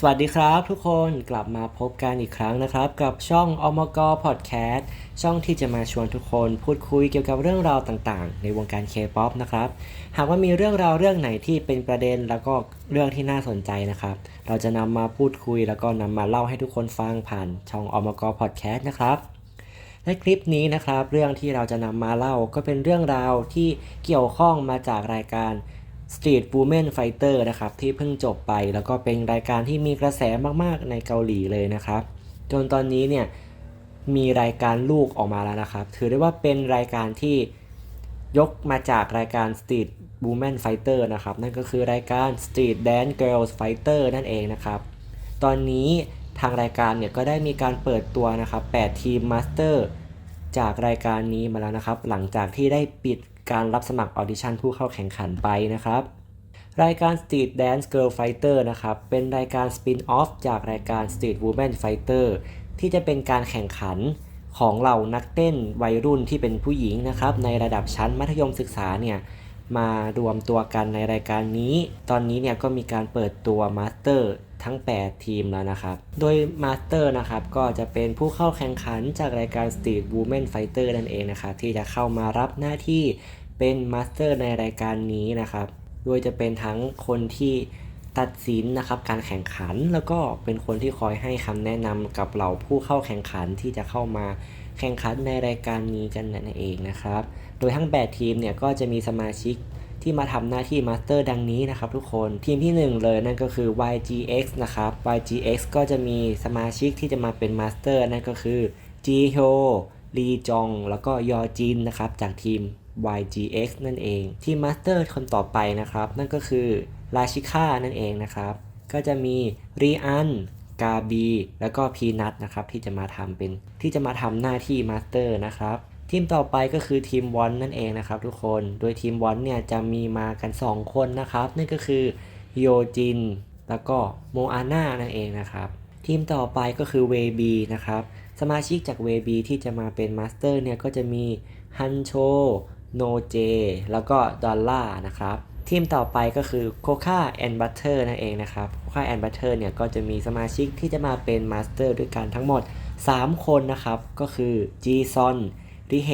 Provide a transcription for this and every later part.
สวัสดีครับทุกคนกลับมาพบกันอีกครั้งนะครับ กับช่องอมกพอดแคสต์ช่องที่จะมาชวนทุกคนพูดคุยเกี่ยวกับเรื่องราวต่างๆ ในวงการเคป๊อปนะครับ หากว่ามีเรื่องราวเรื่องไหนที่เป็นประเด็นแล้วก็เรื่องที่น่าสนใจนะครับ เราจะนำมาพูดคุยแล้วก็นำมาเล่าให้ทุกคนฟังผ่านช่องอมกพอดแคสต์นะครับและคลิปนี้นะครับ เรื่องที่เราจะนำมาเล่าก็เป็นเรื่องราวที่เกี่ยวข้องมาจากรายการ Street Women Fighter นะครับที่เพิ่งจบไปแล้วก็เป็นรายการที่มีกระแสมากๆในเกาหลีเลยนะครับ จนตอนนี้เนี่ยมีรายการลูกออกมาแล้วนะครับ ถือได้ว่าเป็นรายการที่ยกมาจากรายการ Street Women Fighter นะครับ นั่นก็คือรายการ Street Dance Girls Fighter นั่นเองนะครับ ตอนนี้ทางรายการเนี่ยก็ได้มีการเปิดตัวนะครับ 8 ทีมมาสเตอร์จากรายการนี้มาแล้วนะครับ หลังจากที่ได้ปิด การรับสมัครออดิชั่นผู้เข้าแข่งขันไปนะครับ รายการ Street Dance Girl Fighter นะครับ เป็นรายการสปินออฟจากรายการ Street Woman Fighter ที่จะเป็นการแข่งขันของเหล่านักเต้นวัยรุ่นที่เป็นผู้หญิงนะครับ ในระดับชั้นมัธยมศึกษาเนี่ย มารวมตัวกันในรายการนี้ ตอนนี้เนี่ยก็มีการเปิดตัวมาสเตอร์ทั้ง 8 ทีมแล้วนะครับ โดยมาสเตอร์นะครับก็จะเป็นผู้เข้าแข่งขันจากรายการ Street Women Fighter นั่นเองนะครับที่จะเข้ามารับหน้าที่เป็นมาสเตอร์ในรายการนี้นะครับ โดยจะเป็นทั้งคนที่ตัดสินนะครับการแข่งขันแล้วก็เป็นคนที่คอยให้คำแนะนำกับเหล่าผู้เข้าแข่งขันที่จะเข้ามา แข่งขันในรายการนี้กันนั่นเองนะครับ โดยทั้ง 8 ทีมเนี่ยก็จะมีสมาชิกที่มาทำหน้าที่มาสเตอร์ดังนี้นะครับทุกคนทีมที่ 1 เลยนั่นก็คือ YGX นะครับ YGX ก็จะมีสมาชิกที่จะมาเป็นมาสเตอร์นั่นก็คือ จีโฮลีจอง แล้วก็ยอจินนะครับจากทีม YGX นั่นเอง ทีมมาสเตอร์คนต่อไปนะครับ นั่นก็คือราชิค่านั่นเองนะครับ ก็จะมีรีอัน กาบี แล้วก็พีนัทนะครับที่จะมาทำเป็นที่จะมาทำหน้าที่มาสเตอร์นะครับทีมต่อไปก็คือทีมวอนนั่นเองนะครับทุกคน โดยทีมวอนเนี่ยจะมีมากัน 2 คนนะครับนั่นก็คือโยจิน แล้วก็โมอาน่านั่นเองนะครับทีมต่อไปก็คือเวบีนะครับสมาชิกจากเวบีที่จะมาเป็นมาสเตอร์เนี่ยก็จะมีฮันโชโนเจ แล้วก็ดอลล่านะครับ ทีมต่อไปก็คือโคค่าแอนบัตเตอร์นั่นเองนะครับโคค่าแอนบัตเตอร์เนี่ยก็จะมีสมาชิกที่จะมาเป็นมาสเตอร์ด้วยกันทั้งหมด 3 คนนะครับ ก็คือจีซอนริเฮ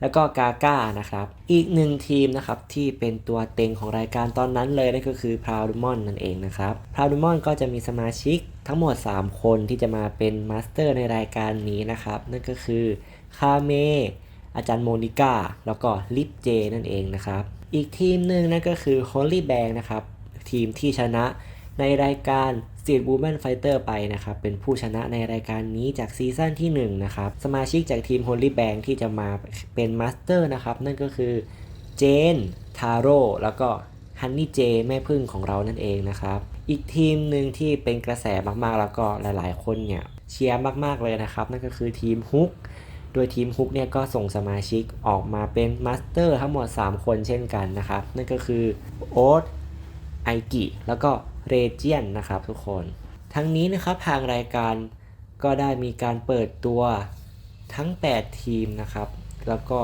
แล้วก็กาก้านะครับ อีกหนึ่งทีมนะครับที่เป็นตัวเต็งของรายการตอนนั้นเลยนั่นก็คือพราวดมอนนั่นเองนะครับพราวดมอนก็จะมีสมาชิกทั้งหมด 3 คนที่จะมาเป็นมาสเตอร์ในรายการนี้นะครับ นั่นก็คือคาเมอาจารย์โมนิก้าแล้วก็ลิปเจนั่นเองนะครับ อีกทีมหนึ่งนั่นก็คือ Holy Bang นะครับ ทีมที่ชนะในรายการ Street Women Fighter ไปนะครับ เป็นผู้ชนะในรายการนี้จากซีซั่นที่ 1 นะครับ สมาชิกจากทีม Holy Bang ที่จะมาเป็นมาสเตอร์นะครับ นั่นก็คือเจน ทาโร่ แล้วก็ฮันนี่เจแม่พึ่งของเรานั่นเองนะครับ อีกทีมหนึ่งที่เป็นกระแสมากๆ แล้วก็หลายๆ คนเนี่ยเชียร์มากๆเลยนะครับ นั่นก็คือทีมฮุก โดยทีมฮุกเนี่ยก็ส่งสมาชิกออกมาเป็นมาสเตอร์ทั้งหมด 3 คนเช่นกันนะครับ นั่นก็คือโอ๊ตไอกิแล้วก็เรเจียนนะครับทุกคน ทั้งนี้นะครับทางรายการก็ได้มีการเปิดตัวทั้ง 8 ทีมนะครับ แล้วก็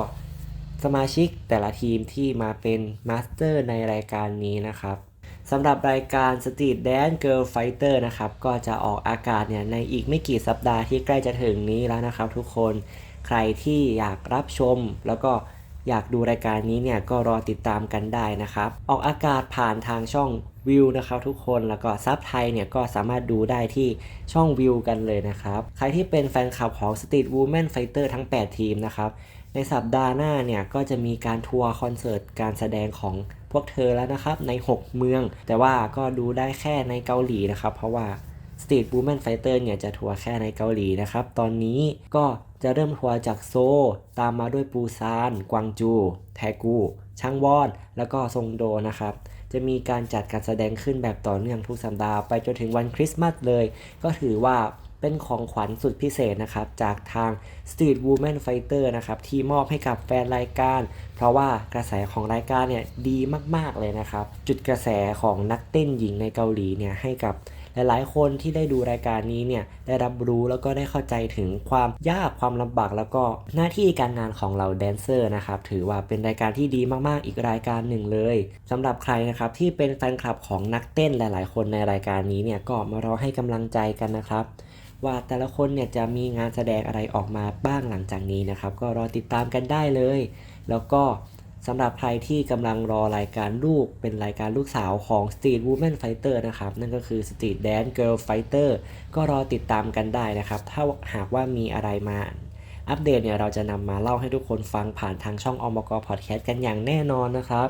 สมาชิกแต่ละทีมที่มาเป็นมาสเตอร์ในรายการนี้นะครับสำหรับรายการ Street Dance Girl Fighter นะครับ ก็จะออกอากาศเนี่ยในอีกไม่กี่สัปดาห์ที่ใกล้จะถึงนี้แล้วนะครับทุกคน ใครที่อยากรับชม แล้วก็อยากดูรายการนี้เนี่ยก็รอติดตามกันได้นะครับ ออกอากาศผ่านทางช่องวิวนะครับทุกคนแล้วก็ซับไทยเนี่ยก็สามารถดูได้ที่ช่องวิวกันเลยนะครับ ใครที่เป็นแฟนคลับของ Street Women Fighter ทั้ง 8 ทีมนะครับ ในสัปดาห์หน้าเนี่ยก็จะมีการทัวร์คอนเสิร์ตการแสดงของพวกเธอแล้วนะครับใน 6 เมือง แต่ว่าก็ดูได้แค่ในเกาหลีนะครับ เพราะว่า Street Women Fighter เนี่ยจะทัวร์แค่ในเกาหลีนะครับ ตอนนี้ก็จะเริ่มทัวร์จากโซลตามมาด้วยปูซาน กวางจู แทกูช่างวอน แล้วก็ซงโดนะครับ จะมีการจัดการแสดงขึ้นแบบต่อเนื่องทุกสัปดาห์ไปจนถึงวันคริสต์มาสเลย ก็ถือว่าเป็นของขวัญสุดพิเศษนะครับ จากทาง Street Women Fighter นะครับ ที่มอบให้กับแฟนรายการ เพราะว่ากระแสของรายการเนี่ยดีมาก ๆ เลยนะครับ จุดกระแสของนักเต้นหญิงในเกาหลีเนี่ยให้กับ หลายๆ คนที่ได้ดูรายการนี้เนี่ยได้รับรู้แล้วก็ได้เข้าใจถึงความยากความลำบากแล้วก็หน้าที่การงานของเราแดนเซอร์นะครับถือว่าเป็นรายการที่ดีมากๆ อีกรายการหนึ่งเลยสำหรับใครนะครับที่เป็นแฟนคลับของนักเต้นหลาย ๆ คนในรายการนี้เนี่ยก็มารอให้กำลังใจกันนะครับว่าแต่ละคนเนี่ยจะมีงานแสดงอะไรออกมาบ้างหลังจากนี้นะครับ ก็รอติดตามกันได้เลย แล้วก็ สำหรับใครที่กำลังรอรายการลูกเป็นรายการลูกสาวของ Street Woman Fighter นะครับ นั่นก็คือ Street Dance Girl Fighter ก็รอติดตามกันได้นะครับ ถ้าหากว่ามีอะไรมาอัปเดตเนี่ยเราจะนำมาเล่าให้ทุกคนฟังผ่านทางช่องอมกพอดแคสต์กันอย่างแน่นอนนะครับ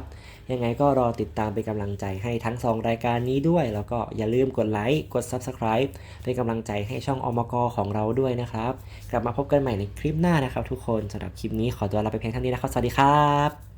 ยังไงก็รอติดตามเป็นกำลังใจให้ทั้ง 2 รายการนี้ด้วย แล้วก็อย่าลืมกดไลค์กด Subscribe เป็นกำลังใจให้ช่องอมกของเราด้วยนะครับ กลับมาพบกันใหม่ในคลิปหน้านะครับ ทุกคนสำหรับคลิปนี้ขอตัวลาไปเพียงเท่านี้นะครับสวัสดีครับ